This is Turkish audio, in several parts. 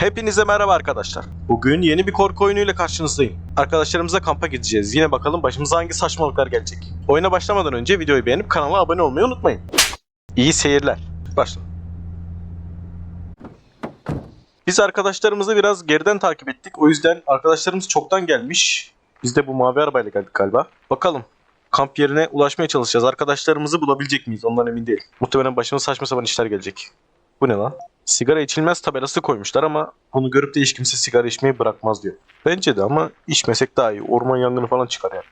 Hepinize merhaba arkadaşlar. Bugün yeni bir korku oyunuyla karşınızdayım. Arkadaşlarımızla kampa gideceğiz. Yine bakalım başımıza hangi saçmalıklar gelecek. Oyuna başlamadan önce videoyu beğenip kanala abone olmayı unutmayın. İyi seyirler. Başla. Biz arkadaşlarımızı biraz geriden takip ettik. O yüzden arkadaşlarımız çoktan gelmiş. Biz de bu mavi arabayla geldik galiba. Bakalım. Kamp yerine ulaşmaya çalışacağız. Arkadaşlarımızı bulabilecek miyiz? Ondan emin değil. Muhtemelen başımıza saçma sapan işler gelecek. Bu ne lan? Sigara içilmez tabelası koymuşlar ama bunu görüp de hiç kimse sigara içmeyi bırakmaz diyor. Bence de ama içmesek daha iyi. Orman yangını falan çıkar yani.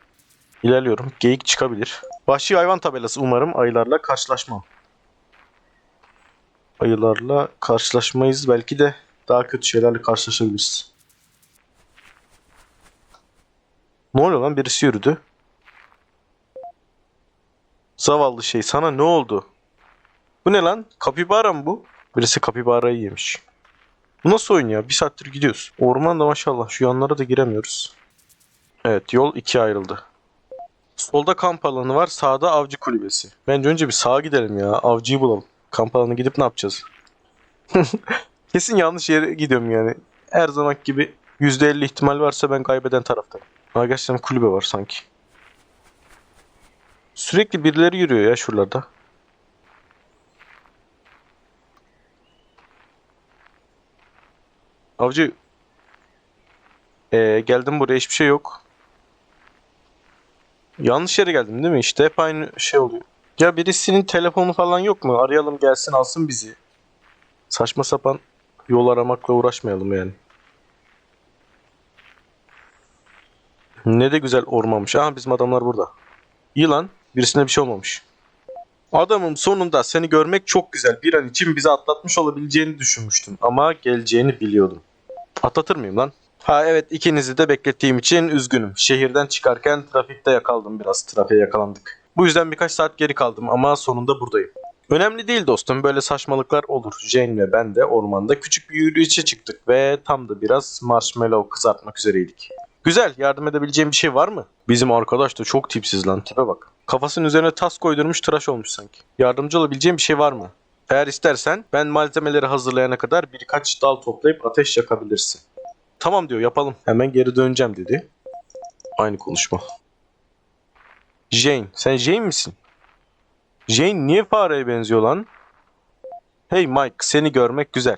İlerliyorum. Geyik çıkabilir. Vahşi hayvan tabelası umarım ayılarla karşılaşmam. Ayılarla karşılaşmayız. Belki de daha kötü şeylerle karşılaşabiliriz. Ne oluyor lan? Birisi yürüdü. Zavallı şey sana ne oldu? Bu ne lan? Kapibara mı bu? Birisi kapibarayı yemiş. Bu nasıl oyun ya? Bir saattir gidiyoruz. Orman da maşallah. Şu yanlara da giremiyoruz. Evet yol ikiye ayrıldı. Solda kamp alanı var. Sağda avcı kulübesi. Bence önce bir sağa gidelim ya. Avcıyı bulalım. Kamp alanına gidip ne yapacağız? Kesin yanlış yere gidiyorum yani. Her zaman gibi %50 ihtimal varsa ben kaybeden taraftayım. Ha gerçekten kulübe var sanki. Sürekli birileri yürüyor ya şuralarda. Avcı. Ee, geldim buraya hiçbir şey yok. Yanlış yere geldim değil mi? İşte hep aynı şey oluyor. Ya birisinin telefonu falan yok mu? Arayalım gelsin alsın bizi. Saçma sapan yol aramakla uğraşmayalım yani. Ne de güzel ormanmış. Aha bizim adamlar burada. İyi lan. Birisine bir şey olmamış. Adamım sonunda seni görmek çok güzel. Bir an için bizi atlatmış olabileceğini düşünmüştüm. Ama geleceğini biliyordum. Atlatır mıyım lan? Ha evet ikinizi de beklettiğim için üzgünüm. Şehirden çıkarken trafikte yakaldım biraz. Trafiğe yakalandık. Bu yüzden birkaç saat geri kaldım ama sonunda buradayım. Önemli değil dostum böyle saçmalıklar olur. Jane ve ben de ormanda küçük bir yürüyüşe çıktık ve tam da biraz marshmallow kızartmak üzereydik. Güzel yardım edebileceğim bir şey var mı? Bizim arkadaş da çok tipsiz lan tipe bak. Kafasının üzerine tas koydurmuş tıraş olmuş sanki. Yardımcı olabileceğim bir şey var mı? Eğer istersen ben malzemeleri hazırlayana kadar birkaç dal toplayıp ateş yakabilirsin. Tamam diyor yapalım. Hemen geri döneceğim dedi. Aynı konuşma. Jane. Sen Jane misin? Jane niye fareye benziyor lan? Hey Mike seni görmek güzel.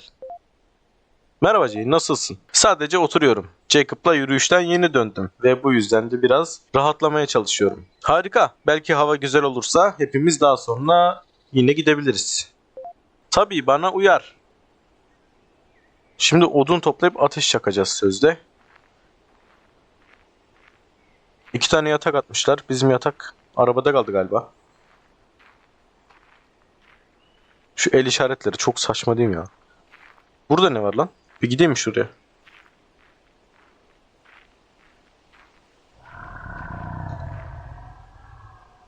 Merhaba Jane nasılsın? Sadece oturuyorum. Jacob'la yürüyüşten yeni döndüm ve bu yüzden de biraz rahatlamaya çalışıyorum. Harika. Belki hava güzel olursa hepimiz daha sonra yine gidebiliriz. Tabii bana uyar. Şimdi odun toplayıp ateş yakacağız sözde. İki tane yatak atmışlar. Bizim yatak arabada kaldı galiba. Şu el işaretleri çok saçma değil mi ya? Burada ne var lan? Bir gideyim mi şuraya?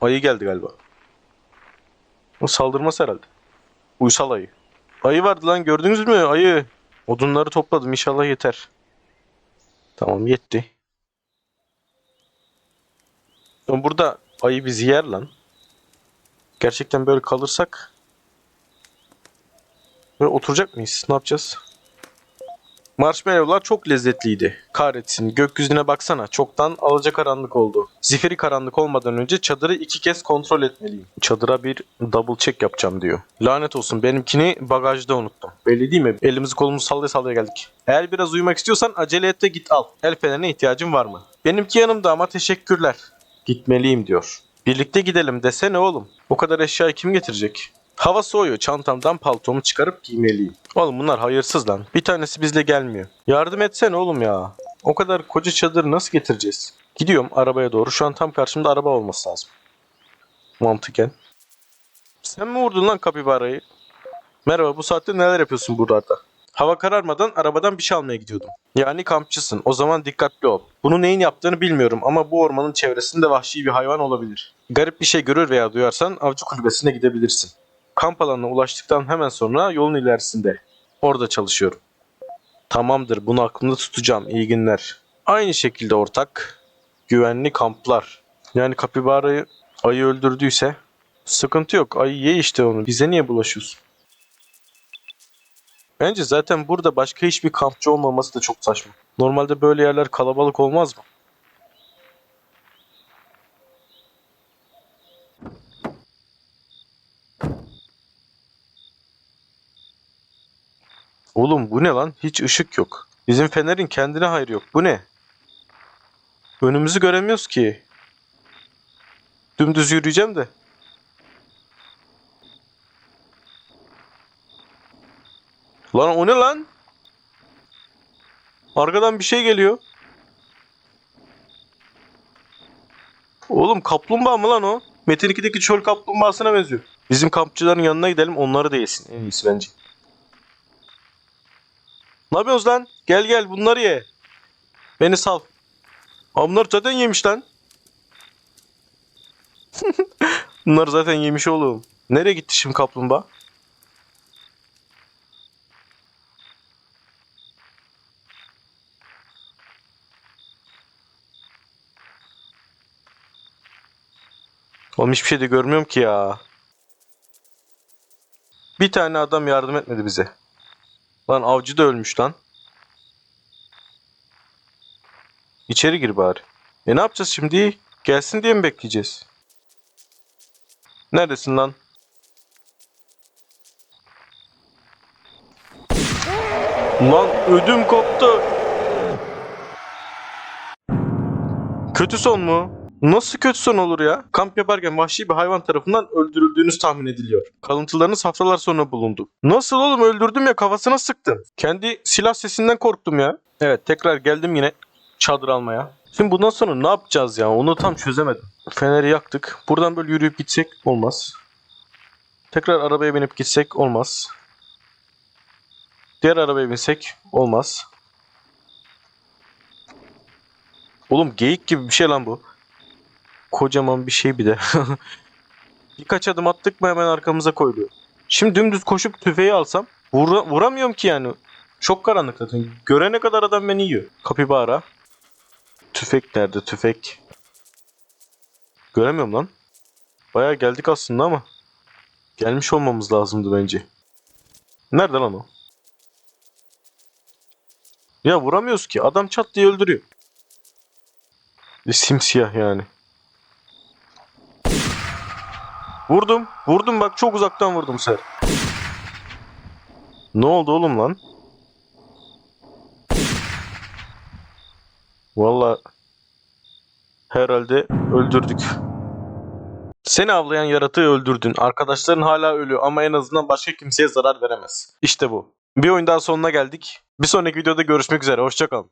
Ayı geldi galiba. O saldırmaz herhalde. Uysal ayı. Ayı vardı lan gördünüz mü? Ayı. Odunları topladım inşallah yeter. Tamam yetti. Burada ayı bizi yer lan. Gerçekten böyle kalırsak Böyle oturacak mıyız? Ne yapacağız? Marshmallowlar çok lezzetliydi. Kahretsin gökyüzüne baksana çoktan alacakaranlık oldu. Zifiri karanlık olmadan önce çadırı iki kez kontrol etmeliyim. Çadıra bir double check yapacağım diyor. Lanet olsun benimkini bagajda unuttum. Belli değil mi? Elimizi kolumuzu sallaya sallaya geldik. Eğer biraz uyumak istiyorsan acele et de git al. El fenerine ihtiyacın var mı? Benimki yanımda ama teşekkürler. Gitmeliyim diyor. Birlikte gidelim desene oğlum. O kadar eşyayı kim getirecek? Hava soğuyor. Çantamdan paltomu çıkarıp giymeliyim. Oğlum bunlar hayırsız lan. Bir tanesi bizle gelmiyor. Yardım etsene oğlum ya. O kadar koca çadırı nasıl getireceğiz? Gidiyorum arabaya doğru. Şu an tam karşımda araba olması lazım. Mantıken. Sen mi vurdun lan kapibarayı? Merhaba bu saatte neler yapıyorsun buralarda? Hava kararmadan arabadan bir şey almaya gidiyordum. Yani kampçısın. O zaman dikkatli ol. Bunu neyin yaptığını bilmiyorum ama bu ormanın çevresinde vahşi bir hayvan olabilir. Garip bir şey görür veya duyarsan avcı kulübesine gidebilirsin. Kamp alanına ulaştıktan hemen sonra yolun ilerisinde. Orada çalışıyorum. Tamamdır bunu aklımda tutacağım. İyi günler. Aynı şekilde ortak. Güvenli kamplar. Yani kapibarayı ayı öldürdüyse sıkıntı yok. Ayı ye işte onu. Bize niye bulaşıyorsun? Bence zaten burada başka hiçbir kampçı olmaması da çok saçma. Normalde böyle yerler kalabalık olmaz mı? Oğlum bu ne lan? Hiç ışık yok. Bizim fenerin kendine hayrı yok. Bu ne? Önümüzü göremiyoruz ki. Dümdüz yürüyeceğim de. Lan o ne lan? Arkadan bir şey geliyor. Oğlum kaplumbağa mı lan o? Metin 2'deki çöl kaplumbağasına benziyor. Bizim kampçıların yanına gidelim onları da yesin. En iyisi bence. Ne yapıyorsunuz lan? Gel gel bunları ye. Beni sal. Aa, bunlar zaten yemiş lan. bunlar zaten yemiş oğlum. Nereye gitti şimdi kaplumbağa? Oğlum hiçbir şey de görmüyorum ki ya. Bir tane adam yardım etmedi bize. Lan avcı da ölmüş lan. İçeri gir bari. E ne yapacağız şimdi? Gelsin diye mi bekleyeceğiz? Neredesin lan? Lan ödüm koptu. Kötü son mu? Nasıl kötü son olur ya? Kamp yaparken vahşi bir hayvan tarafından öldürüldüğünüz tahmin ediliyor. Kalıntılarınız haftalar sonra bulundu. Nasıl oğlum öldürdüm ya kafasına sıktım. Kendi silah sesinden korktum ya. Evet tekrar geldim yine çadır almaya. Şimdi bundan sonra ne yapacağız ya onu tam çözemedim. Feneri yaktık. Buradan böyle yürüyüp gitsek olmaz. Tekrar arabaya binip gitsek olmaz. Diğer arabaya binsek olmaz. Oğlum geyik gibi bir şey lan bu. Kocaman bir şey bir de. Birkaç adım attık mı hemen arkamıza koyuluyor. Şimdi dümdüz koşup tüfeği alsam vura- vuramıyorum ki yani. Çok karanlık zaten. Görene kadar adam beni yiyor. Kapibara. Tüfek nerede tüfek? Göremiyorum lan. Bayağı geldik aslında ama. Gelmiş olmamız lazımdı bence. Nerede lan o? Ya vuramıyoruz ki. Adam çat diye öldürüyor. Simsiyah yani. Vurdum. Vurdum bak çok uzaktan vurdum ser. Ne oldu oğlum lan? Valla herhalde öldürdük. Seni avlayan yaratığı öldürdün. Arkadaşların hala ölü ama en azından başka kimseye zarar veremez. İşte bu. Bir oyun daha sonuna geldik. Bir sonraki videoda görüşmek üzere. Hoşçakalın.